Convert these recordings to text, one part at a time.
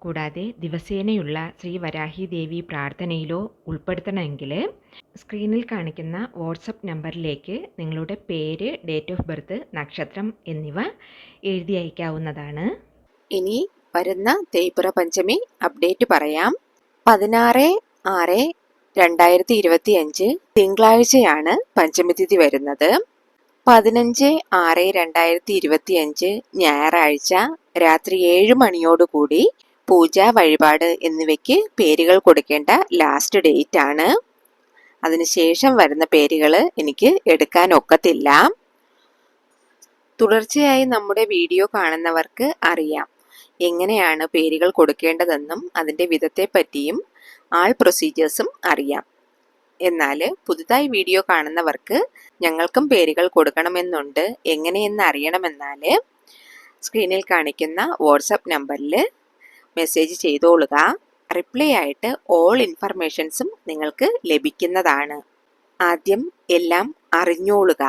കൂടാതെ ദിവസേനയുള്ള ശ്രീ വരാഹി ദേവി പ്രാർത്ഥനയിലോ ഉൾപ്പെടുത്തണമെങ്കിൽ സ്ക്രീനിൽ കാണിക്കുന്ന വാട്സപ്പ് നമ്പറിലേക്ക് നിങ്ങളുടെ പേര് ഡേറ്റ് ഓഫ് ബർത്ത് നക്ഷത്രം എന്നിവ എഴുതി അയക്കാവുന്നതാണ്. ഇനി വരുന്ന തേയ്പുറ പഞ്ചമി അപ്ഡേറ്റ് പറയാം. പതിനാറ് ആറ് രണ്ടായിരത്തി ഇരുപത്തി അഞ്ച് തിങ്കളാഴ്ചയാണ് പഞ്ചമി തിഥി വരുന്നത്. പതിനഞ്ച് ആറ് രണ്ടായിരത്തി ഇരുപത്തി അഞ്ച് ഞായറാഴ്ച രാത്രി ഏഴ് മണിയോടുകൂടി പൂജ വഴിപാട് എന്നിവയ്ക്ക് പേരുകൾ കൊടുക്കേണ്ട ലാസ്റ്റ് ഡേറ്റ് ആണ്. അതിനുശേഷം വരുന്ന പേരുകൾ എനിക്ക് എടുക്കാൻ ഒക്കത്തില്ല. തുടർച്ചയായി നമ്മുടെ വീഡിയോ കാണുന്നവർക്ക് അറിയാം എങ്ങനെയാണ് പേരുകൾ കൊടുക്കേണ്ടതെന്നും അതിന്റെ വിധത്തെ പറ്റിയും ആൾ പ്രൊസീജിയേഴ്സും അറിയാം. എന്നാൽ പുതുതായി വീഡിയോ കാണുന്നവർക്ക് ഞങ്ങൾക്കും പേരുകൾ കൊടുക്കണമെന്നുണ്ട്. എങ്ങനെയെന്ന് അറിയണമെന്നാൽ സ്ക്രീനിൽ കാണിക്കുന്ന വാട്സപ്പ് നമ്പറിൽ മെസ്സേജ് ചെയ്തോളുക. റിപ്ലൈ ആയിട്ട് ഓൾ ഇൻഫർമേഷൻസും നിങ്ങൾക്ക് ലഭിക്കുന്നതാണ്. ആദ്യം എല്ലാം അറിഞ്ഞോളുക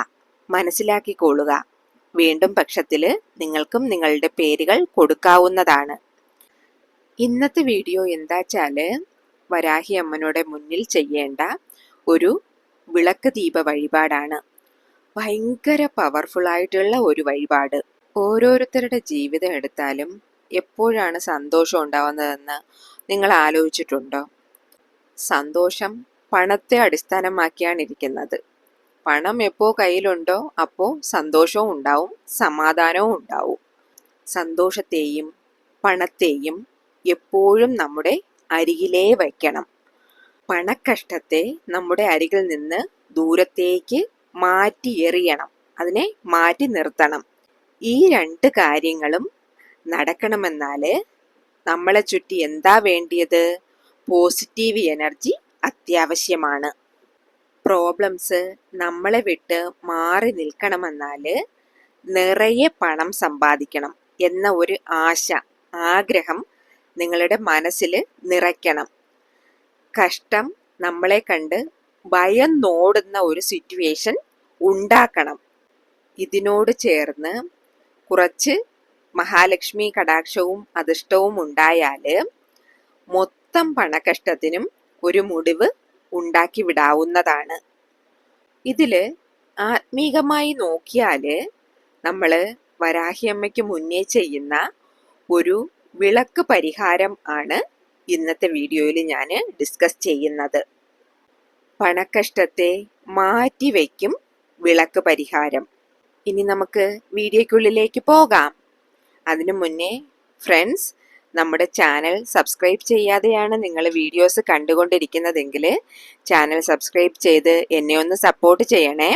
മനസ്സിലാക്കിക്കൊള്ളുക. വീണ്ടും പക്ഷത്തിൽ നിങ്ങൾക്കും നിങ്ങളുടെ പേരുകൾ കൊടുക്കാവുന്നതാണ്. ഇന്നത്തെ വീഡിയോ എന്താച്ചാൽ വരാഹി അമ്മനോടെ മുന്നിൽ ചെയ്യേണ്ട ഒരു വിളക്ക് ദീപ വഴിപാടാണ്. ഭയങ്കര പവർഫുൾ ആയിട്ടുള്ള ഒരു വഴിപാട്. ഓരോരുത്തരുടെ ജീവിതം എടുത്താലും എപ്പോഴാണ് സന്തോഷം ഉണ്ടാവുന്നതെന്ന് നിങ്ങൾ ആലോചിച്ചിട്ടുണ്ടോ? സന്തോഷം പണത്തെ അടിസ്ഥാനമാക്കിയാണ് ഇരിക്കുന്നത് പണം എപ്പോൾ കയ്യിലുണ്ടോ അപ്പോൾ സന്തോഷവും ഉണ്ടാവും സമാധാനവും ഉണ്ടാവും. സന്തോഷത്തെയും പണത്തെയും എപ്പോഴും നമ്മുടെ അരികിലേ വയ്ക്കണം. പണക്കഷ്ടത്തെ നമ്മുടെ അരികിൽ നിന്ന് ദൂരത്തേക്ക് മാറ്റി എറിയണം അതിനെ മാറ്റി നിർത്തണം. ഈ രണ്ട് കാര്യങ്ങളും നടക്കണമെന്നാൽ നമ്മളെ ചുറ്റി എന്താ വേണ്ടിയത്? പോസിറ്റീവ് എനർജി അത്യാവശ്യമാണ്. പ്രോബ്ലംസ് നമ്മളെ വിട്ട് മാറി നിൽക്കണമെന്നാൽ നിറയെ പണം സമ്പാദിക്കണം എന്ന ഒരു ആശ ആഗ്രഹം നിങ്ങളുടെ മനസ്സിൽ നിറയ്ക്കണം. കഷ്ടം നമ്മളെ കണ്ട് ഭയം നോടുന്ന ഒരു സിറ്റുവേഷൻ ഉണ്ടാക്കണം. ഇതിനോട് ചേർന്ന് കുറച്ച് മഹാലക്ഷ്മി കടാക്ഷവും അധിഷ്ടവും ഉണ്ടായാൽ മൊത്തം പണക്കഷ്ടത്തിനും ഒരു മുടിവ് ഉണ്ടാക്കി വിടാവുന്നതാണ്. ഇതിൽ ആത്മീകമായി നോക്കിയാൽ നമ്മൾ വരാഹിയമ്മയ്ക്ക് മുന്നേ ചെയ്യുന്ന ഒരു വിളക്ക് പരിഹാരം ആണ് ഇന്നത്തെ വീഡിയോയിൽ ഞാൻ ഡിസ്കസ് ചെയ്യുന്നത്. പണക്കഷ്ടത്തെ മാറ്റിവെക്കും വിളക്ക് പരിഹാരം. ഇനി നമുക്ക് വീഡിയോക്കുള്ളിലേക്ക് പോകാം. അതിനു മുന്നേ ഫ്രണ്ട്സ് നമ്മുടെ ചാനൽ സബ്സ്ക്രൈബ് ചെയ്യാതെയാണ് നിങ്ങൾ വീഡിയോസ് കണ്ടുകൊണ്ടിരിക്കുന്നതെങ്കിൽ ചാനൽ സബ്സ്ക്രൈബ് ചെയ്ത് എന്നെ ഒന്ന് സപ്പോർട്ട് ചെയ്യണേ.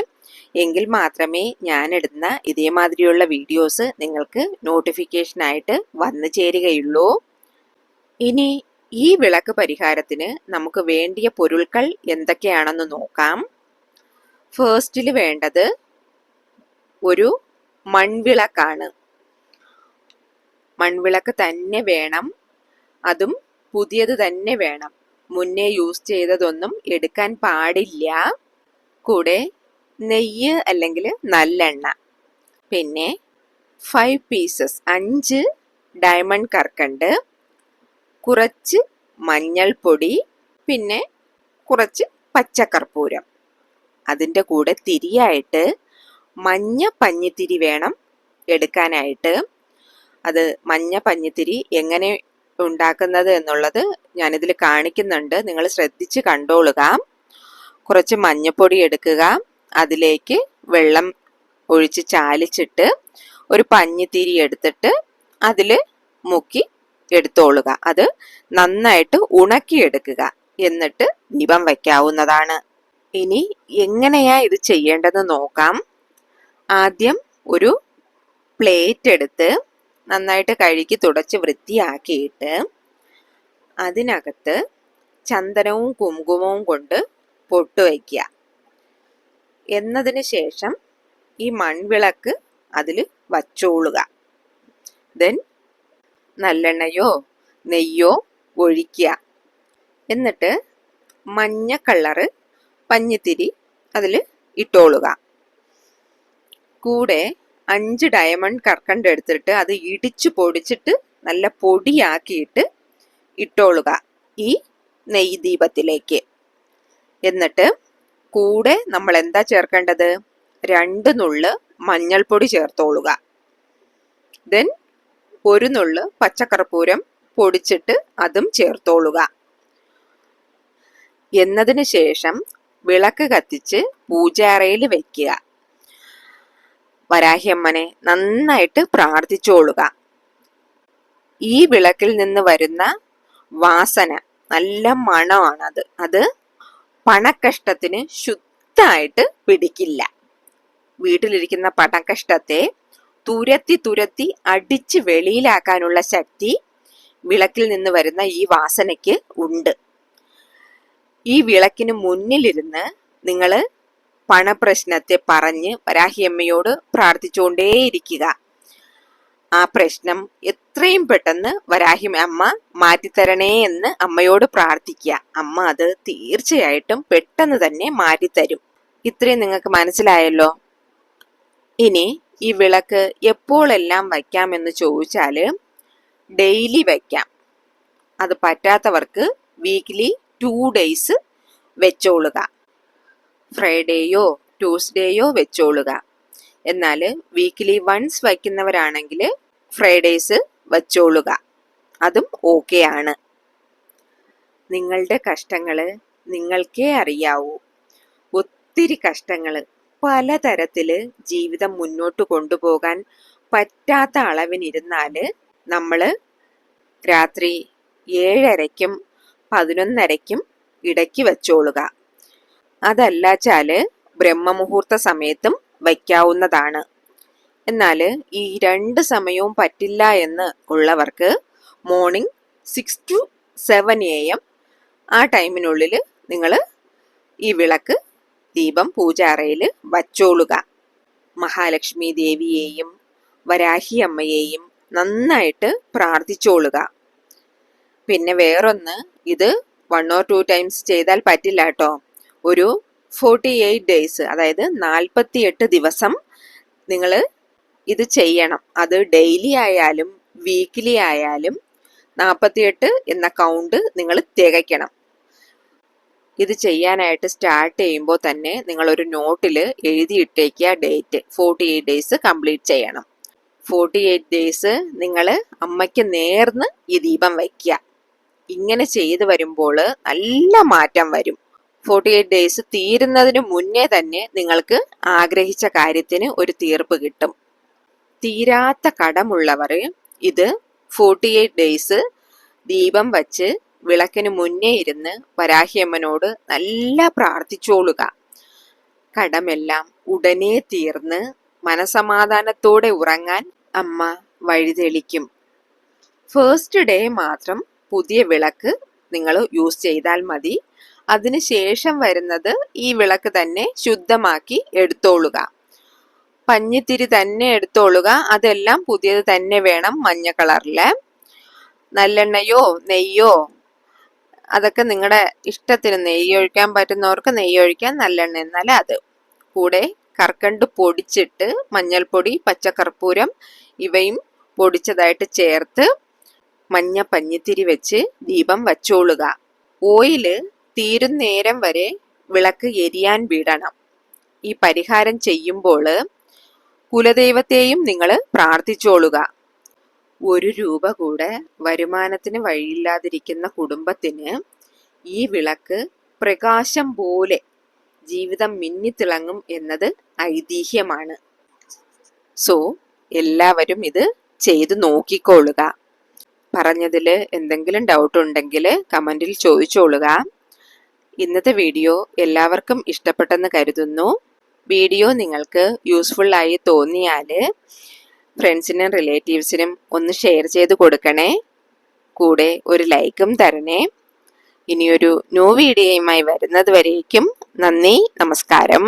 എങ്കിൽ മാത്രമേ ഞാനിടുന്ന ഇതേമാതിരിയുള്ള വീഡിയോസ് നിങ്ങൾക്ക് നോട്ടിഫിക്കേഷനായിട്ട് വന്നു ചേരുകയുള്ളൂ. ഇനി ഈ വിളക്ക് പരിഹാരത്തിന് നമുക്ക് വേണ്ടിയ പൊരുൾകൾ എന്തൊക്കെയാണെന്ന് നോക്കാം. ഫേസ്റ്റിൽ വേണ്ടത് ഒരു മൺവിളക്കാണ്. മൺവിളക്ക് തന്നെ വേണം. അതും പുതിയത് തന്നെ വേണം. മുന്നേ യൂസ് ചെയ്തതൊന്നും എടുക്കാൻ പാടില്ല. കൂടെ നെയ്യ് അല്ലെങ്കിൽ നല്ലെണ്ണ. പിന്നെ ഫൈവ് പീസസ് അഞ്ച് ഡയമണ്ട് കർക്കണ്ട് കുറച്ച് മഞ്ഞൾപ്പൊടി പിന്നെ കുറച്ച് പച്ചക്കർപ്പൂരം അതിന്റെ കൂടെ തിരിയായിട്ട് മഞ്ഞ പഞ്ഞിത്തിരി വേണം എടുക്കാനായിട്ട്. അത് മഞ്ഞ പഞ്ഞിത്തിരി എങ്ങനെ ഉണ്ടാക്കുന്നത് എന്നുള്ളത് ഞാനിതിൽ കാണിക്കുന്നുണ്ട്. നിങ്ങൾ ശ്രദ്ധിച്ച് കണ്ടോളുക. കുറച്ച് മഞ്ഞപ്പൊടി എടുക്കുക. അതിലേക്ക് വെള്ളം ഒഴിച്ച് ചാലിച്ചിട്ട് ഒരു പഞ്ഞിത്തിരി എടുത്തിട്ട് അതിൽ മുക്കി എടുത്തോളുക. അത് നന്നായിട്ട് ഉണക്കിയെടുക്കുക. എന്നിട്ട് ദീപം വയ്ക്കാവുന്നതാണ്. ഇനി എങ്ങനെയാ ഇത് ചെയ്യേണ്ടതെന്ന് നോക്കാം. ആദ്യം ഒരു പ്ലേറ്റ് എടുത്ത് നന്നായിട്ട് കഴുകി തുടച്ച് വൃത്തിയാക്കിയിട്ട് അതിനകത്ത് ചന്ദനവും കുങ്കുമവും കൊണ്ട് പൊട്ടുവയ്ക്കുക എന്നതിന് ശേഷം ഈ മൺവിളക്ക് അതിൽ വച്ചോളുക. ദെൻ നല്ലെണ്ണയോ നെയ്യോ ഒഴിക്കുക. എന്നിട്ട് മഞ്ഞ കളറ് പഞ്ഞിത്തിരി അതിൽ ഇട്ടോളുക. കൂടെ അഞ്ച് ഡയമണ്ട് കർക്കണ്ട് എടുത്തിട്ട് അത് ഇടിച്ചു പൊടിച്ചിട്ട് നല്ല പൊടിയാക്കിയിട്ട് ഇട്ടോളുക ഈ നെയ് ദീപത്തിലേക്ക് എന്നിട്ട് കൂടെ നമ്മൾ എന്താ ചേർക്കേണ്ടത്? രണ്ട് നുള്ള് മഞ്ഞൾപ്പൊടി ചേർത്തോളുക. ദെൻ ഒരു നുള്ള് പച്ചക്കർപ്പൂരം പൊടിച്ചിട്ട് അതും ചേർത്തോളുക. എന്നതിന് ശേഷം വിളക്ക് കത്തിച്ച് പൂജാറയിൽ വെക്കുക. വരാഹിയമ്മനെ നന്നായിട്ട് പ്രാർത്ഥിച്ചോളുക. ഈ വിളക്കിൽ നിന്ന് വരുന്ന വാസന നല്ല മണമാണ് അത് അത് പണക്കഷ്ടത്തിന് ശുദ്ധായിട്ട് പിടിക്കില്ല. വീട്ടിലിരിക്കുന്ന പണക്കഷ്ടത്തെ തുരത്തി തുരത്തി അടിച്ച് വെളിയിലാക്കാനുള്ള ശക്തി വിളക്കിൽ നിന്ന് വരുന്ന ഈ വാസനയ്ക്ക് ഉണ്ട്. ഈ വിളക്കിന് മുന്നിലിരുന്ന് നിങ്ങൾ പണപ്രശ്നത്തെ പറഞ്ഞ് വരാഹിയമ്മയോട് പ്രാർത്ഥിച്ചുകൊണ്ടേയിരിക്കുക. ആ പ്രശ്നം എത്രയും പെട്ടെന്ന് വരാഹി അമ്മ മാറ്റിത്തരണേ എന്ന് അമ്മയോട് പ്രാർത്ഥിക്കുക. അമ്മ അത് തീർച്ചയായിട്ടും പെട്ടെന്ന് തന്നെ മാറ്റിത്തരും. ഇത്രയും നിങ്ങൾക്ക് മനസ്സിലായല്ലോ? ഇനി ഈ വിളക്ക് എപ്പോഴെല്ലാം വയ്ക്കാമെന്ന് ചോദിച്ചാൽ ഡെയിലി വയ്ക്കാം. അത് പറ്റാത്തവർക്ക് വീക്ക്ലി ടു ഡേയ്സ് വെച്ചോളുക. ഫ്രൈഡേയോ ട്യൂസ്ഡേയോ വെച്ചോളുക. എന്നാൽ വീക്കിലി വൺസ് വയ്ക്കുന്നവരാണെങ്കിൽ ഫ്രൈഡേയ്സ് വച്ചോളുക. അതും ഓക്കെ ആണ്. നിങ്ങളുടെ കഷ്ടങ്ങൾ നിങ്ങൾക്കേ അറിയാവൂ. ഒത്തിരി കഷ്ടങ്ങൾ പലതരത്തിൽ ജീവിതം മുന്നോട്ട് കൊണ്ടുപോകാൻ പറ്റാത്ത അളവിനിരുന്നാൽ നമ്മൾ രാത്രി ഏഴരയ്ക്കും പതിനൊന്നരയ്ക്കും ഇടയ്ക്ക് വെച്ചോളുക. അതല്ലാച്ചാൽ ബ്രഹ്മമുഹൂർത്ത സമയത്തും വയ്ക്കാവുന്നതാണ്. എന്നാൽ ഈ രണ്ട് സമയവും പറ്റില്ല എന്ന് ഉള്ളവർക്ക് morning six to seven A M ആ ടൈമിനുള്ളിൽ നിങ്ങൾ ഈ വിളക്ക് ദീപം പൂജാറയിൽ വച്ചോളുക. മഹാലക്ഷ്മി ദേവിയെയും വരാഹി അമ്മയെയും നന്നായിട്ട് പ്രാർത്ഥിച്ചോളുക. പിന്നെ വേറൊന്ന് ഇത് വൺ ഓർ ടു ടൈംസ് ചെയ്താൽ പറ്റില്ല കേട്ടോ ഒരു ഫോർട്ടി എയ്റ്റ് ഡേയ്സ് അതായത് നാൽപ്പത്തിയെട്ട് ദിവസം നിങ്ങൾ ഇത് ചെയ്യണം. അത് ഡെയിലി ആയാലും വീക്കിലി ആയാലും നാൽപ്പത്തിയെട്ട് എന്ന കൗണ്ട് നിങ്ങൾ തികയ്ക്കണം. ഇത് ചെയ്യാനായിട്ട് സ്റ്റാർട്ട് ചെയ്യുമ്പോൾ തന്നെ നിങ്ങളൊരു നോട്ടിൽ എഴുതിയിട്ടേക്കുക date forty eight days complete ചെയ്യണം. ഫോർട്ടി എയ്റ്റ് ഡേയ്സ് നിങ്ങൾ അമ്മയ്ക്ക് നേർന്ന് ഈ ദീപം വയ്ക്കുക. ഇങ്ങനെ ചെയ്തു വരുമ്പോൾ നല്ല മാറ്റം വരും. ഫോർട്ടി എയ്റ്റ് ഡേയ്സ് തീരുന്നതിന് മുന്നേ തന്നെ നിങ്ങൾക്ക് ആഗ്രഹിച്ച കാര്യത്തിന് ഒരു തീർപ്പ് കിട്ടും. തീരാത്ത കടമുള്ളവർ ഇത് ഫോർട്ടി എയ്റ്റ് ഡേയ്സ് ദീപം വച്ച് വിളക്കിന് മുന്നേ ഇരുന്ന് വരാഹിയമ്മനോട് നല്ല പ്രാർത്ഥിച്ചോളുക. കടമെല്ലാം ഉടനെ തീർന്ന് മനസമാധാനത്തോടെ ഉറങ്ങാൻ അമ്മ വഴിതെളിക്കും. ഫേസ്റ്റ് ഡേ മാത്രം പുതിയ വിളക്ക് നിങ്ങൾ യൂസ് ചെയ്താൽ മതി. അതിനുശേഷം വരുന്നത് ഈ വിളക്ക് തന്നെ ശുദ്ധമാക്കി എടുത്തോളുക. പഞ്ഞിത്തിരി തന്നെ എടുത്തോളുക. അതെല്ലാം പുതിയത് തന്നെ വേണം മഞ്ഞ കളറിൽ നല്ലെണ്ണയോ നെയ്യോ അതൊക്കെ നിങ്ങളുടെ ഇഷ്ടത്തിന് നെയ്യ് ഒഴിക്കാൻ പറ്റുന്നവർക്ക് നെയ്യ് ഒഴിക്കാൻ നല്ലെണ്ണ എന്നാൽ അത്. കൂടെ കർക്കണ്ട് പൊടിച്ചിട്ട് മഞ്ഞൾപ്പൊടി പച്ചക്കർപ്പൂരം ഇവയും പൊടിച്ചതായിട്ട് ചേർത്ത് മഞ്ഞ പഞ്ഞിത്തിരി വെച്ച് ദീപം വച്ചോളുക. ഓയിൽ തീരുന്നേരം വരെ വിളക്ക് എരിയാൻ വിടണം. ഈ പരിഹാരം ചെയ്യുമ്പോൾ കുലദൈവത്തെയും നിങ്ങൾ പ്രാർത്ഥിച്ചോളുക. ഒരു രൂപ കൂടെ വരുമാനത്തിന് വഴിയില്ലാതിരിക്കുന്ന കുടുംബത്തിന് ഈ വിളക്ക് പ്രകാശം പോലെ ജീവിതം മിന്നിത്തിളങ്ങും എന്നത് ഐതിഹ്യമാണ്. സോ എല്ലാവരും ഇത് ചെയ്തു നോക്കിക്കോളുക പറഞ്ഞതിൽ എന്തെങ്കിലും ഡൗട്ട് ഉണ്ടെങ്കിൽ കമന്റിൽ ചോദിച്ചോളുക. ഇന്നത്തെ വീഡിയോ എല്ലാവർക്കും ഇഷ്ടപ്പെട്ടെന്ന് കരുതുന്നു. വീഡിയോ നിങ്ങൾക്ക് യൂസ്ഫുൾ ആയി തോന്നിയാൽ ഫ്രണ്ട്സിനും റിലേറ്റീവ്സിനും ഒന്ന് ഷെയർ ചെയ്ത് കൊടുക്കണേ. കൂടെ ഒരു ലൈക്കും തരണേ. ഇനിയൊരു ന്യൂ വീഡിയോയുമായി വരുന്നത് വരേക്കും നന്ദി നമസ്കാരം.